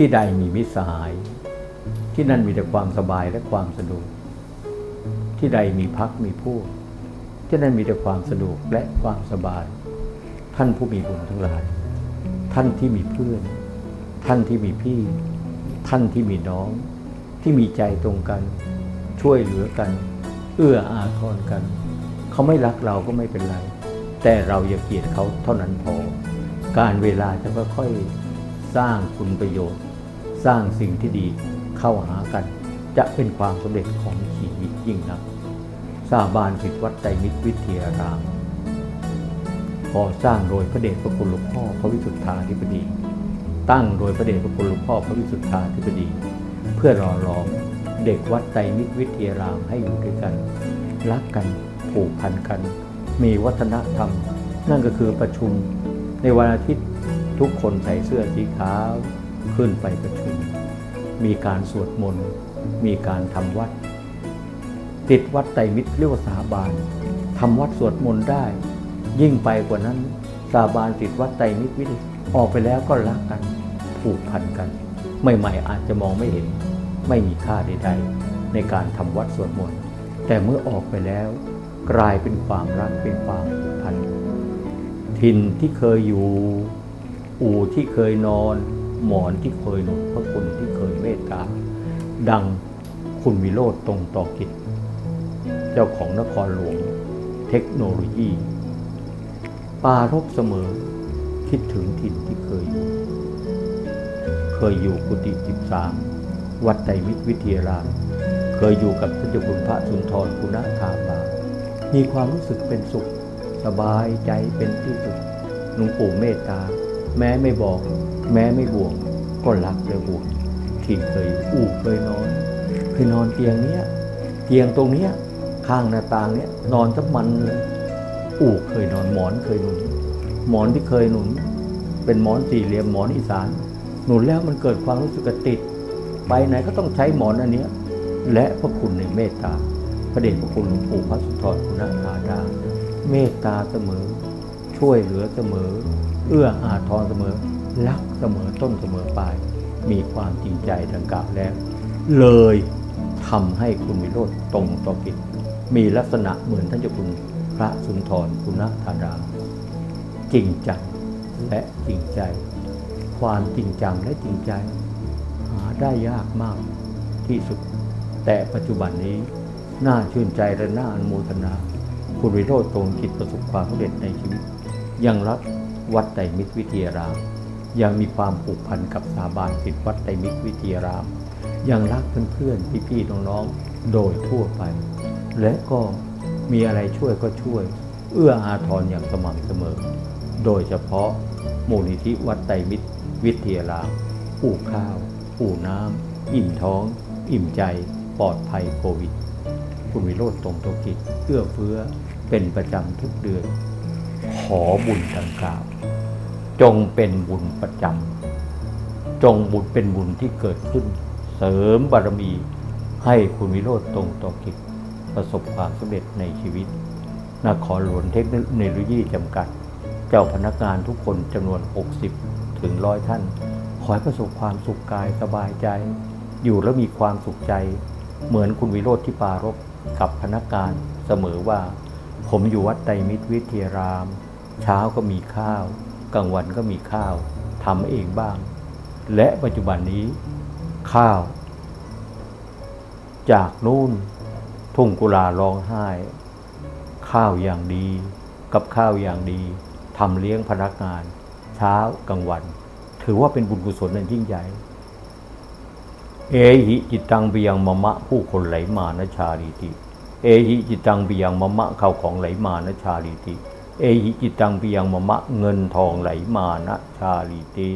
ที่ใดมีมิตรสหาย ที่นั่นมีแต่ความสบายและความสะดวก ที่ใดมีพักมีพวก ที่นั่นมีแต่ความสะดวกและความสบาย ท่านผู้มีบุญทั้งหลาย ท่านที่มีเพื่อน ท่านที่มีพี่ ท่านที่มีน้อง ที่มีใจตรงกัน ช่วยเหลือกัน เอื้ออาทรกัน เขาไม่รักเราก็ไม่เป็นไร แต่เราอย่าเกลียดเขาเท่านั้นพอ การเวลาจะค่อยๆสร้างคุณประโยชน์ สร้างสิ่งที่ดีเข้าหากัน จะเป็นความสำเร็จของชีวิตยิ่งนักสาบานสิทธิวัดใจมิตรวิทยารามก่อสร้างโดยพระเดชพระคุณหลวงพ่อพระวิสุทธาธิบดี ตั้งโดยพระเดชพระคุณหลวงพ่อพระวิสุทธาธิบดี เพื่อรอล้อมเด็กวัดใจมิตรวิทยารามให้อยู่ด้วยกัน รักกันผูกพันกัน มีวัฒนธรรม นั่นก็คือประชุมในวันอาทิตย์ทุกคนใส่เสื้อสีขาว ขึ้นไปประชุม มีการสวดมนต์ มีการทำวัด ติดวัดไตรมิตรเรียกว่าสาบานทำวัดสวดมนต์ได้ ยิ่งไปกว่านั้นสาบานติดวัดไตรมิตรวิทยออกไปแล้วก็รักกันผูกพันกัน ใหม่ๆอาจจะมองไม่เห็น ไม่มีค่าใดๆ ในการทำวัดสวดมนต์แต่เมื่อออกไปแล้ว กลายเป็นความรักเป็นความผูกพันถิ่นที่เคยอยู่ อู่ที่เคยนอน หมอนที่เคยหนุนพระคุณที่เคยเมตตา ดังคุณวิโรธตรงต่อกิจ เจ้าของนครหลวง เทคโนโลยี ปารบเสมอคิดถึงถิ่นที่เคยอยู่ เคยอยู่กุฏิสิบสามวัดไตรมิตรวิทยาราม เคยอยู่กับท่านเจ้าคุณพระสุนทรคุณาธามา มีความรู้สึกเป็นสุข สบายใจเป็นที่สุดหลวงปู่เมตตา แม้ไม่บอก แม้ไม่ห่วงก็รักและห่วงที่เคยอู้เคยนอนเคยนอนเตียงเนี้ยเตียงตรงเนี้ยข้างหน้าต่างเนี้ยนอนจะมันเลยอู่เคยนอนหมอนเคยหนุน หมอนที่เคยหนุน เป็นหมอนสี่เหลี่ยมหมอนอีสาน หนุนแล้วมันเกิดความรู้สึกกระติด ไปไหนก็ต้องใช้หมอนอันเนี้ยและพระคุณในเมตตาพระเดชพระคุณหลวงปู่พระสุนทรคุณาาดาเมตตาเสมอ ช่วยเหลือเสมอ เอื้ออาทรเสมอ รักเสมอต้นเสมอปลาย มีความจริงใจดังกล่าวแล้ว เลยทำให้คุณวิโรธตรงต่อกิจ มีลักษณะเหมือนท่านเจ้าคุณพระสุนทรคุณธาดามจริงจังและจริงใจ ความจริงจังและจริงใจ หาได้ยากมากที่สุด แต่ปัจจุบันนี้น่าชื่นใจและน่าอนุโมทนา คุณวิโรธตรงจิตประสบความสำเร็จในชีวิต ยังรักวัดไตรมิตรวิทยาราม ยังมีความผูกพันกับสถาบันศิษย์วัดไตรมิตรวิทยาราม ยังรักเพื่อนๆพี่ๆน้องๆโดยทั่วไป และก็มีอะไรช่วยก็ช่วย เอื้ออาทรอย่างสม่ำเสมอ โดยเฉพาะมูลนิธิวัดไตรมิตรวิทยารามอู่ข้าวอู่น้ำอิ่มท้อง อิ่มใจปลอดภัยโควิด คุณวิโรธตรงตัวกิจเอื้อเฟื้อเป็นประจำทุกเดือน ขอบุญดังกล่าว จงเป็นบุญประจำจงบุญเป็นบุญที่เกิดขึ้น เสริมบารมีให้คุณวิโรธตรงต่อกิจประสบความสำเร็จในชีวิตนครหลวงเทคโนโลยีจำกัด เจ้าพนักงานทุกคนจำนวน 60 ถึงร้อยท่าน ขอให้ประสบความสุขกายสบายใจ อยู่แล้วมีความสุขใจ เหมือนคุณวิโรธที่ปารบกับพนักงานเสมอว่า ผมอยู่วัดไตรมิตรวิทยาราม เช้าก็มีข้าว กลางวันก็มีข้าวทำเองบ้าง และปัจจุบันนี้ข้าว จากนู่นทุ่งกุลาร้องไห้ ข้าวอย่างดี กับข้าวอย่างดีทำเลี้ยงพนักงาน เช้ากลางวัน ถือว่าเป็นบุญกุศลอันยิ่งใหญ่เอหิจิตตังเบียงมะมะผู้คนไหลมานะชาลีติ เอหิจิตตังเบียงมะมะเข้าของไหลมานะชาลีติ เอหิจิตังเบียงมะมะเงินทองไหลมานะชาลีติ